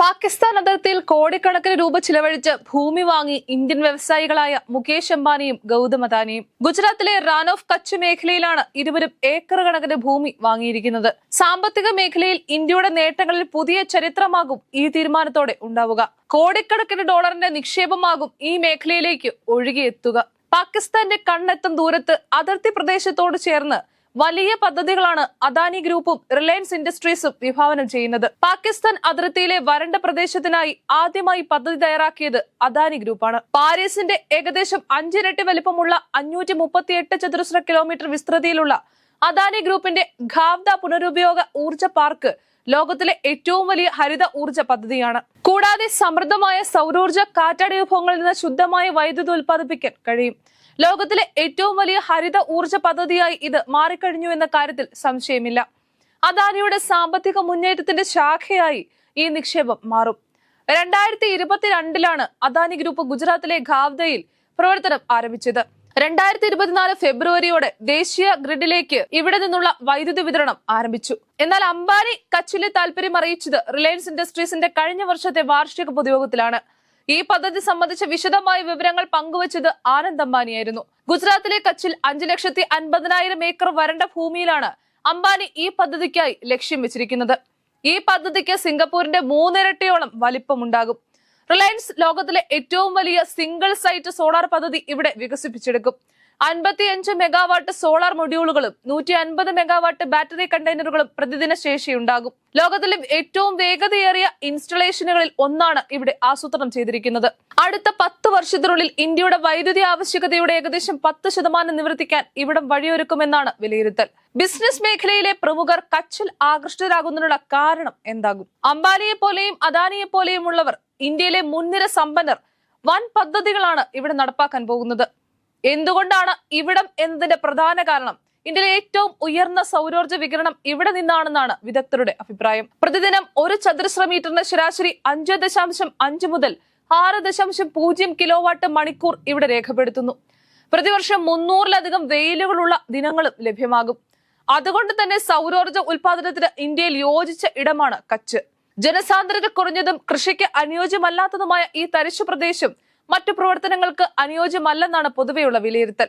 പാകിസ്ഥാൻ അതിർത്തിയിൽ കോടിക്കണക്കിന് രൂപ ചിലവഴിച്ച് ഭൂമി വാങ്ങി ഇന്ത്യൻ വ്യവസായികളായ മുകേഷ് അംബാനിയും ഗൗതം അദാനിയും. ഗുജറാത്തിലെ റാൻ ഓഫ് കച്ച് മേഖലയിലാണ് ഇരുവരും ഏക്കർ കണക്കിന് ഭൂമി വാങ്ങിയിരിക്കുന്നത്. സാമ്പത്തിക മേഖലയിൽ ഇന്ത്യയുടെ നേട്ടങ്ങളിൽ പുതിയ ചരിത്രമാകും ഈ തീരുമാനത്തോടെ ഉണ്ടാവുക. കോടിക്കണക്കിന് ഡോളറിന്റെ നിക്ഷേപമാകും ഈ മേഖലയിലേക്ക് ഒഴുകിയെത്തുക. പാകിസ്ഥാന്റെ കണ്ണെത്തും ദൂരത്ത് അതിർത്തി പ്രദേശത്തോട് ചേർന്ന് വലിയ പദ്ധതികളാണ് അദാനി ഗ്രൂപ്പും റിലയൻസ് ഇൻഡസ്ട്രീസും വിഭാവനം ചെയ്യുന്നത്. പാകിസ്ഥാൻ അതിർത്തിയിലെ വരണ്ട പ്രദേശത്തിനായി ആദ്യമായി പദ്ധതി തയ്യാറാക്കിയത് അദാനി ഗ്രൂപ്പാണ്. പാരീസിന്റെ ഏകദേശം അഞ്ചിരട്ടി വലിപ്പമുള്ള അഞ്ഞൂറ്റി മുപ്പത്തിയെട്ട് ചതുരശ്ര കിലോമീറ്റർ വിസ്തൃതിയിലുള്ള അദാനി ഗ്രൂപ്പിന്റെ ഖാവ്ദ പുനരുപയോഗ ഊർജ പാർക്ക് ലോകത്തിലെ ഏറ്റവും വലിയ ഹരിത ഊർജ പദ്ധതിയാണ്. കൂടാതെ സമൃദ്ധമായ സൗരോർജ കാറ്റാടി വിഭവങ്ങളിൽ നിന്ന് ശുദ്ധമായ വൈദ്യുതി ഉൽപ്പാദിപ്പിക്കാൻ കഴിയും. ലോകത്തിലെ ഏറ്റവും വലിയ ഹരിത ഊർജ പദ്ധതിയായി ഇത് മാറിക്കഴിഞ്ഞു എന്ന കാര്യത്തിൽ സംശയമില്ല. അദാനിയുടെ സാമ്പത്തിക മുന്നേറ്റത്തിന്റെ ശാഖയായി ഈ നിക്ഷേപം മാറും. രണ്ടായിരത്തി ഇരുപത്തിരണ്ടിലാണ് അദാനി ഗ്രൂപ്പ് ഗുജറാത്തിലെ ഖാവ്ദയിൽ പ്രവർത്തനം ആരംഭിച്ചത്. രണ്ടായിരത്തി ഇരുപത്തിനാല് ഫെബ്രുവരിയോടെ ദേശീയ ഗ്രിഡിലേക്ക് ഇവിടെ നിന്നുള്ള വൈദ്യുതി വിതരണം ആരംഭിച്ചു. എന്നാൽ അംബാനി കച്ചിലെ താല്പര്യം അറിയിച്ചത് റിലയൻസ് ഇൻഡസ്ട്രീസിന്റെ കഴിഞ്ഞ വർഷത്തെ വാർഷിക പൊതുയോഗത്തിലാണ്. ഈ പദ്ധതി സംബന്ധിച്ച വിശദമായ വിവരങ്ങൾ പങ്കുവച്ചത് ആനന്ദ് അംബാനിയായിരുന്നു ഗുജറാത്തിലെ കച്ചിൽ അഞ്ചു ലക്ഷത്തി അൻപതിനായിരം ഏക്കർ വരണ്ട ഭൂമിയിലാണ് അംബാനി ഈ പദ്ധതിക്കായി ലക്ഷ്യം വെച്ചിരിക്കുന്നത്. ഈ പദ്ധതിക്ക് സിംഗപ്പൂരിന്റെ മൂന്നിരട്ടിയോളം വലിപ്പമുണ്ടാകും. റിലയൻസ് ലോകത്തിലെ ഏറ്റവും വലിയ സിംഗിൾ സൈറ്റ് സോളാർ പദ്ധതി ഇവിടെ വികസിപ്പിച്ചെടുക്കും. അൻപത്തിയഞ്ച് മെഗാവാട്ട് സോളാർ മൊഡ്യൂളുകളും നൂറ്റി അൻപത് മെഗാവാട്ട് ബാറ്ററി കണ്ടെയ്നറുകളും പ്രതിദിന ശേഷി ഉണ്ടാകും ലോകത്തിലെ ഏറ്റവും വേഗതയേറിയ ഇൻസ്റ്റലേഷനുകളിൽ ഒന്നാണ് ഇവിടെ ആസൂത്രണം ചെയ്തിരിക്കുന്നത്. അടുത്ത പത്ത് വർഷത്തിനുള്ളിൽ ഇന്ത്യയുടെ വൈദ്യുതി ആവശ്യകതയുടെ ഏകദേശം പത്ത് ശതമാനം നിവർത്തിക്കാൻ ഇവിടം വഴിയൊരുക്കുമെന്നാണ് വിലയിരുത്തൽ. ബിസിനസ് മേഖലയിലെ പ്രമുഖർ കച്ചിൽ ആകൃഷ്ടരാകുന്നതിനുള്ള കാരണം എന്താകും? അംബാനിയെ പോലെയും അദാനിയെ പോലെയുമുള്ളവർ ഇന്ത്യയിലെ മുൻനിര സമ്പന്നർ വൻ പദ്ധതികളാണ് ഇവിടെ നടപ്പാക്കാൻ പോകുന്നത്. എന്തുകൊണ്ടാണ് ഇവിടം എന്നതിന്റെ പ്രധാന കാരണം? ഇന്ത്യയിലെ ഏറ്റവും ഉയർന്ന സൗരോർജ വികിരണം ഇവിടെ നിന്നാണെന്നാണ് വിദഗ്ധരുടെ അഭിപ്രായം. പ്രതിദിനം ഒരു ചതുരശ്ര മീറ്ററിന് ശരാശരി അഞ്ച് ദശാംശം അഞ്ച് മുതൽ ആറ് ദശാംശം പൂജ്യം കിലോ വാട്ട് മണിക്കൂർ ഇവിടെ രേഖപ്പെടുത്തുന്നു. പ്രതിവർഷം മുന്നൂറിലധികം വെയിലുകളുള്ള ദിനങ്ങളും ലഭ്യമാകും. അതുകൊണ്ട് തന്നെ സൗരോർജ ഉൽപാദനത്തിന് ഇന്ത്യയിൽ യോജിച്ച ഇടമാണ് കച്ച്. ജനസാന്ദ്രത കുറഞ്ഞതും കൃഷിക്ക് അനുയോജ്യമല്ലാത്തതുമായ ഈ തരിശു പ്രദേശം മറ്റു പ്രവർത്തനങ്ങൾക്ക് അനുയോജ്യമല്ലെന്നാണ് പൊതുവെയുള്ള വിലയിരുത്തൽ.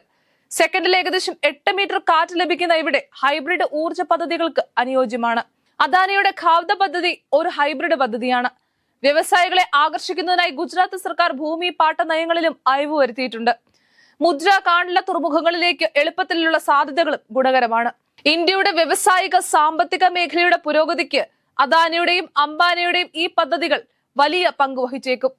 സെക്കൻഡിൽ ഏകദേശം എട്ട് മീറ്റർ കാറ്റ് ലഭിക്കുന്ന ഇവിടെ ഹൈബ്രിഡ് ഊർജ പദ്ധതികൾക്ക് അനുയോജ്യമാണ്. അദാനിയുടെ ഖാവ്ദ പദ്ധതി ഒരു ഹൈബ്രിഡ് പദ്ധതിയാണ്. വ്യവസായികളെ ആകർഷിക്കുന്നതിനായി ഗുജറാത്ത് സർക്കാർ ഭൂമി പാട്ട നയങ്ങളിലും അയവ് വരുത്തിയിട്ടുണ്ട്. മുദ്ര കാണില തുറമുഖങ്ങളിലേക്ക് എളുപ്പത്തിലുള്ള സാധ്യതകളും ഗുണകരമാണ്. ഇന്ത്യയുടെ വ്യവസായിക സാമ്പത്തിക മേഖലയുടെ പുരോഗതിക്ക് അദാനിയുടെയും അംബാനിയുടെയും ഈ പദ്ധതികൾ വലിയ പങ്ക് വഹിച്ചേക്കും.